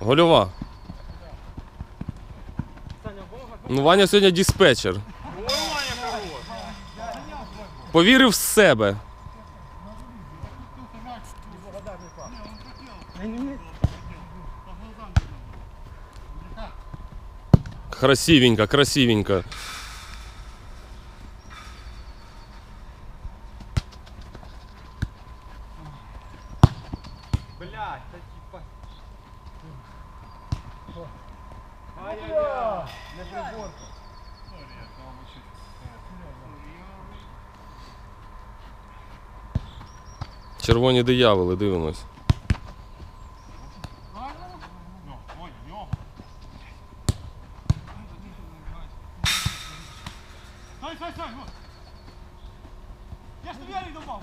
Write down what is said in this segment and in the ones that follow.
Гольова. Ну, Ваня сьогодні диспетчер. Повірив в себе. Красивенько, красивенько. Блядь, та типа. Не приборка. Червоні дияволи, дивимось. Стой, стой, стой! Я ж тобі Ярик добав!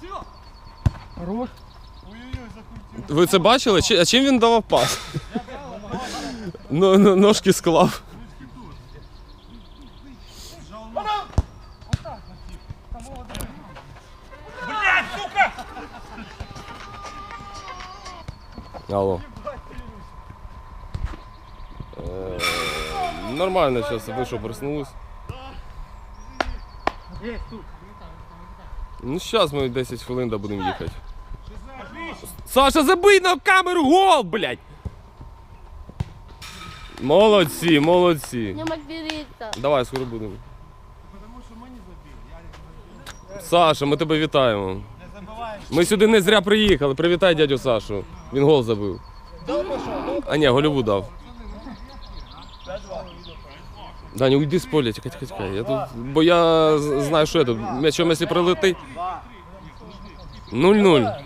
Сила! Хорош. Ви це бачили? Чи- А чим він давав пас? Ну, ну, ножки склав. Алло. Е, Нормально зараз вийшов, проснулись. Ну зараз ми 10 хвилин да будемо їхати. Саша, забий на камеру гол, блядь! Молодці, молодці. Не. Давай, скоро будемо. Саша, ми тебе вітаємо. Ми сюди не зря приїхали. Привітай дядю Сашу. Він гол забив. А ні, гольову дав. Даня, уйди з поля, чекай, чекай, чекай. Я тут, бо я знаю, що я тут. Якщо прилетить. 0-0.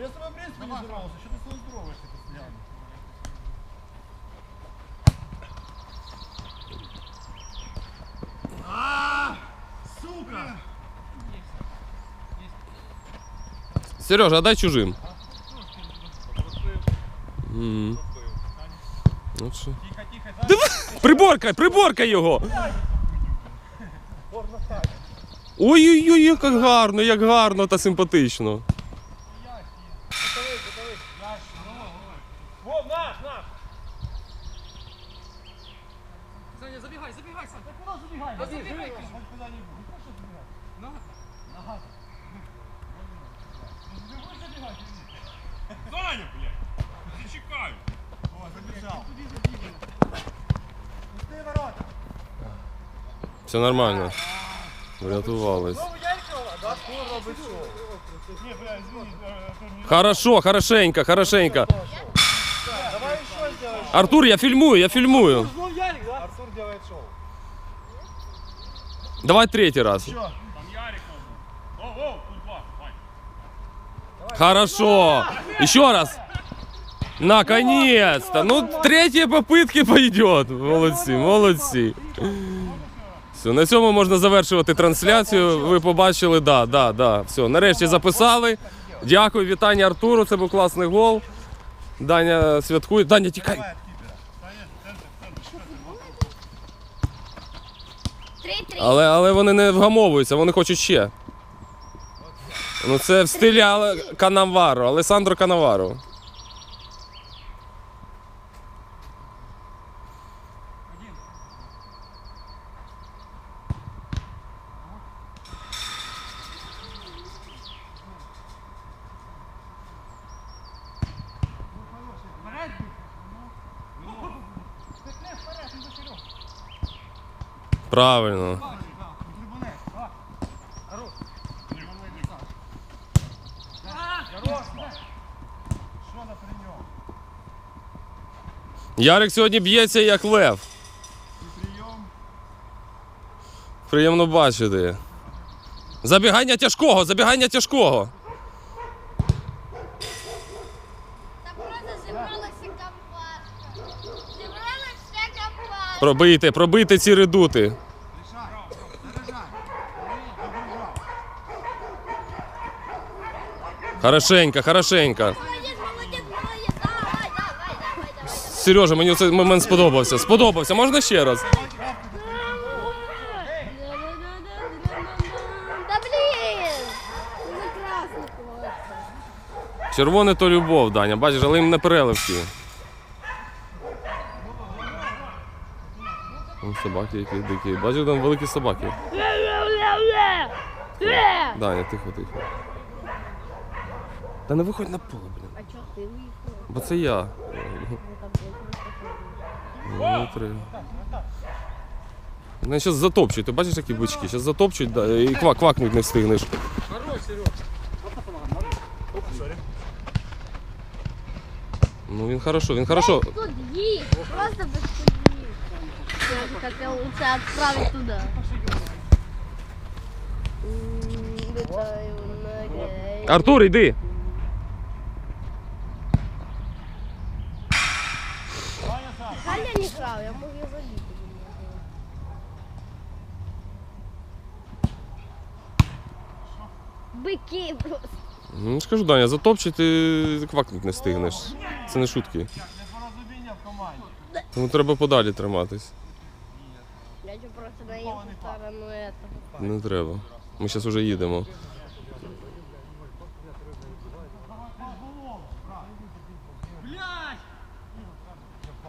Я з тобою в принципі не здоровався, що ти себе здороваєшся постійно? А, сука! Сережа, а дай чужим. М. Ну що? Тихо, тихо, Приборкай, приборкай його! Ой-ой-ой, як гарно, як гарно та симпатично. Забігай, забігай. Куда забігай? Забігай? Нога. Нога. Ну, забігай, забігай. Саня, блядь! Зачекаю. О, забіжав. Пусти ворота. Все нормально. Врятувались. Ну, Ярикова, да? Хто робить що? Ні, бля, извини, э, Хорошо, хорошенько, хорошенько. Давай еще сделаем. Артур, я фільмую, я фільмую. Ну, Ярик, да? Артур делает шоу. Давай третій раз. Там Ярик О, о, тут два. Вань. Хорошо. Еще раз. Наконец-то. Ну, третья попытки пойдет. Молодці, молодці. Все, на цьому можна завершувати трансляцію. Ви побачили, да, да, да. Все, нарешті записали. Дякую, вітання Артуру. Це був класний гол. Даня святкує. Даня, тікай. Але, але вони не вгамовуються, вони хочуть ще. Ну це в стилі Але... Канаваро, Алесандро Канаваро. Правильно. Ярик сьогодні б'ється як лев. Приємно бачити. Забігання тяжкого, забігання тяжкого. Пробийте, пробийте ці редути. Хорошенько, хорошенько. Сережа, мені цей момент сподобався. Сподобався, можна ще раз. Да блін! Прекрасно. Червоне то любов, Даня, бачиш, але їм не переливки. Вон Собаки якісь дикі. Бачиш, там великі собаки. Даня, тихо, тихо. Та не виходь на поле, блін. А чого ти виїхав? Бо це я. Ну. Вони зараз затопчуть, ти бачиш, які бички? Зараз затопчуть да, і ква- квакнуть не встигнеш. Хорош, Серег. Ну він хорошо, він хорошо. Тут есть. Просто без. Как я лучше отправить туда. Артур, йди! Хай я не крав, я можу її забити. Бики просто. Ну ж кажу, Даня, затопчуть і квакнуть не встигнеш. Це не шутки. Непорозуміння в команді. Тому треба подалі триматись. Я просто на их сторону. Не треба. Ми зараз вже їдемо.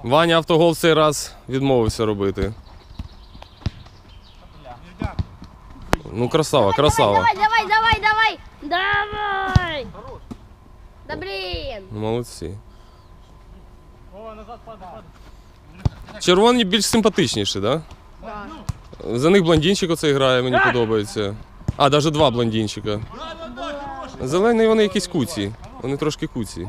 Ваня автогол в цей раз відмовився робити. Ну, красава, красава. Давай, давай, давай, давай, давай. Да блин. Ну, Молодці. Вова, назад падай, падай. Червоні більш симпатичніші, так? Да. Да? За них блондинчик оцей грає, мені подобається. А, навіть два блондинчика. Зелені вони якісь куці. Вони трошки куці.